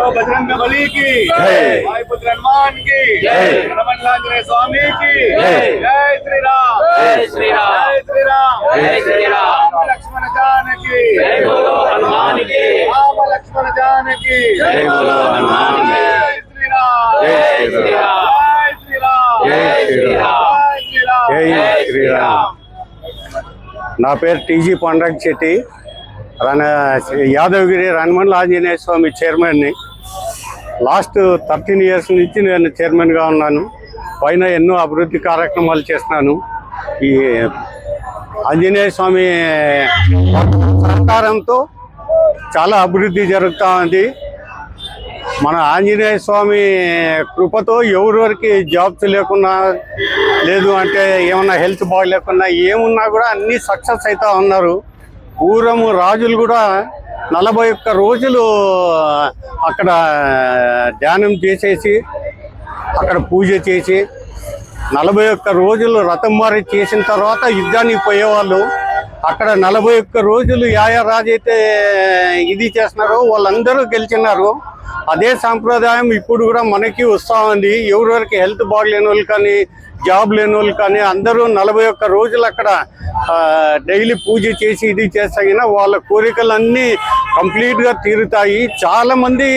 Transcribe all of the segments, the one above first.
बजरंग बली की जय। वायुपुत्र हनुमान की जय। हनुमंतलांजनेय स्वामी की जय। जय श्री राम जय श्री राम। जय श्री राम जय श्री राम। राम लक्ष्मण जानकी जय बोलो हनुमान की राम लक्ष्मण जानकी जय बोलो हनुमान की। जय श्री राम जय श्री राम। जय श्री राम जय श्री राम। जय श्री राम జై శ్రీరామ్ నా పేరు టీజీ పండగ చెట్టి రన యాదవగిరి రణమండల ఆంజనేయ స్వామి చైర్మన్ని లాస్ట్ థర్టీన్ ఇయర్స్ నుంచి నేను చైర్మన్గా ఉన్నాను. పైన ఎన్నో అభివృద్ధి కార్యక్రమాలు చేస్తున్నాను. ఈ ఆంజనేయ స్వామి సహకారంతో చాలా అభివృద్ధి జరుగుతూ ఉంది మన ఆంజనేయ స్వామి కృపతో ఎవరెవరికి జాబ్స్ లేకున్నా లేదు అంటే ఏమన్నా హెల్త్ బాగాలేకున్నా ఏమున్నా కూడా అన్నీ సక్సెస్ అవుతూ ఉన్నారు. పూర్వము రాజులు కూడా నలభై ఒక్క రోజులు అక్కడ ధ్యానం చేసేసి అక్కడ పూజ చేసి నలభై ఒక్క రోజులు రథం మారి చేసిన తర్వాత యుద్ధానికి పోయేవాళ్ళు. అక్కడ నలభై ఒక్క రోజులు యాయా రాజు అయితే ఇది చేస్తున్నారో వాళ్ళందరూ గెలిచినారు. అదే సాంప్రదాయం ఇప్పుడు కూడా మనకి వస్తూ ఉంది. ఎవరెవరికి హెల్త్ బాగలేని వాళ్ళు కానీ జాబ్ లేని వాళ్ళు కానీ అందరూ నలభై ఒక్క రోజులు అక్కడ డైలీ పూజ చేసి ఇది చేస్తాగినా వాళ్ళ కోరికలన్నీ కంప్లీట్గా తీరుతాయి. చాలామంది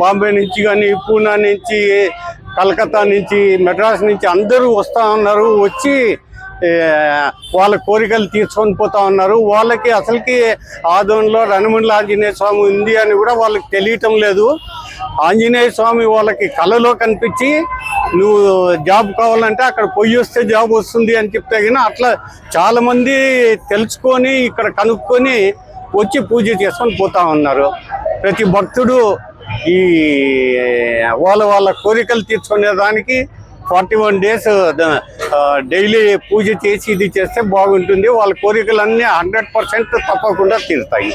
బాంబే నుంచి కానీ పూనా నుంచి కలకత్తా నుంచి మెడ్రాస్ నుంచి అందరూ వస్తూ ఉన్నారు. వచ్చి వాళ్ళ కోరికలు తీర్చుకొని పోతా ఉన్నారు. వాళ్ళకి అసలుకి ఆదంలో రణమండల ఆంజనేయ స్వామి ఉంది అని కూడా వాళ్ళకి తెలియటం లేదు. ఆంజనేయ స్వామి వాళ్ళకి కళలో కనిపించి నువ్వు జాబ్ కావాలంటే అక్కడ పొయ్యి వస్తే జాబ్ వస్తుంది అని చెప్తే కానీ అట్లా చాలామంది తెలుసుకొని ఇక్కడ కనుక్కొని వచ్చి పూజ చేసుకొని పోతా ఉన్నారు. ప్రతి భక్తుడు ఈ వాళ్ళ వాళ్ళ కోరికలు తీర్చుకునే దానికి ఫార్టీ వన్ డేస్ డైలీ పూజ చేసి ఇది చేస్తే బాగుంటుంది. వాళ్ళ కోరికలన్నీ హండ్రెడ్ పర్సెంట్ తప్పకుండా తీరుతాయి.